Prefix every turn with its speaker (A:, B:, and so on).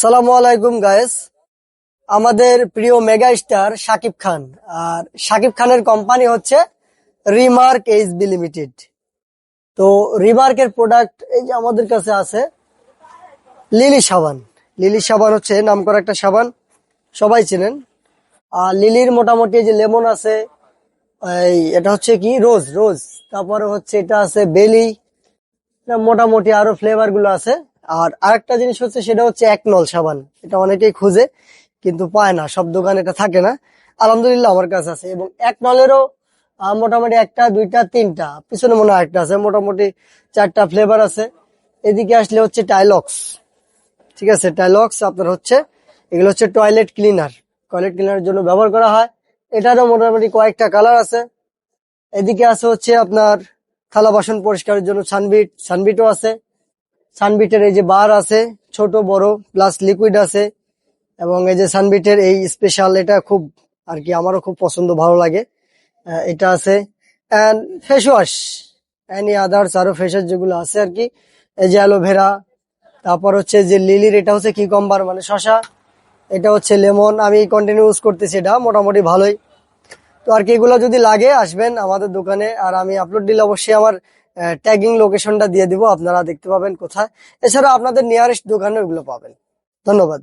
A: সালামু আলাইকুম গায়েস আমাদের প্রিয় মেগা স্টার সাকিব খান। আর সাকিব খানের কোম্পানি হচ্ছে রিমার্ক এইচবি লিমিটেড তো রিমার্কের প্রোডাক্ট এই যে আমাদের কাছে আছে লিলি সাবান লিলি সাবান হচ্ছে নামকরা একটা সাবান। সবাই চেনেন। আর লিলির মোটামুটি যে লেমন আছে, এই এটা হচ্ছে কি? রোজ রোজ তারপরে হচ্ছে এটা আছে বেলি মোটামুটি আরও ফ্লেভারগুলো আছে। আর আরেকটা জিনিস হচ্ছে সেটা হচ্ছে এক নল সাবান। এটা অনেকেই খুঁজে, কিন্তু পায় না, সব দোকানে এটা থাকে না। আলহামদুলিল্লাহ আমার কাছে আছে। এবং এক নলেরও মোটামুটি একটা, দুইটা, তিনটা, পিছনে মনে হয় একটা আছে। মোটামুটি চারটা ফ্লেভার আছে। এদিকে আসলে হচ্ছে টাইলক্স ঠিক আছে? টাইলক্স আপনার হচ্ছে, এগুলো হচ্ছে টয়লেট ক্লিনার টয়লেট ক্লিনারের জন্য ব্যবহার করা হয়। এটারও মোটামুটি কয়েকটা কালার আছে। এদিকে আছে হচ্ছে আপনার থালা বাসন পরিষ্কারের জন্য সানবিট সানবিটও আছে। সানবিটের এই যে বার আছে, ছোট, বড় প্লাস লিকুইড আছে, এবং এই যে সানবিটের এই স্পেশাল এটা খুব আর কি আমারও খুব পছন্দ, ভালো লাগে। এটা আছে and face wash any others আরও ফেস ওয়াশ যেগুলো আছে আর কি। এই যে অ্যালোভেরা তারপর হচ্ছে যে লিলির এটা হচ্ছে কিকম্বার মানে শশা এটা হচ্ছে লেমন আমি কন্টিনিউ ইউজ করতেছি এটা, মোটামুটি ভালোই। তো আর কি এগুলো যদি লাগে, আসবেন আমাদের দোকানে, আর আমি আপলোড দিলে অবশ্যই আমার ট্যাগিং লোকেশনটা দিয়ে দিব, আপনারা দেখতে পাবেন কোথায়। এছাড়া আপনাদের নিয়ারেস্ট দোকানে ওগুলো পাবেন। ধন্যবাদ।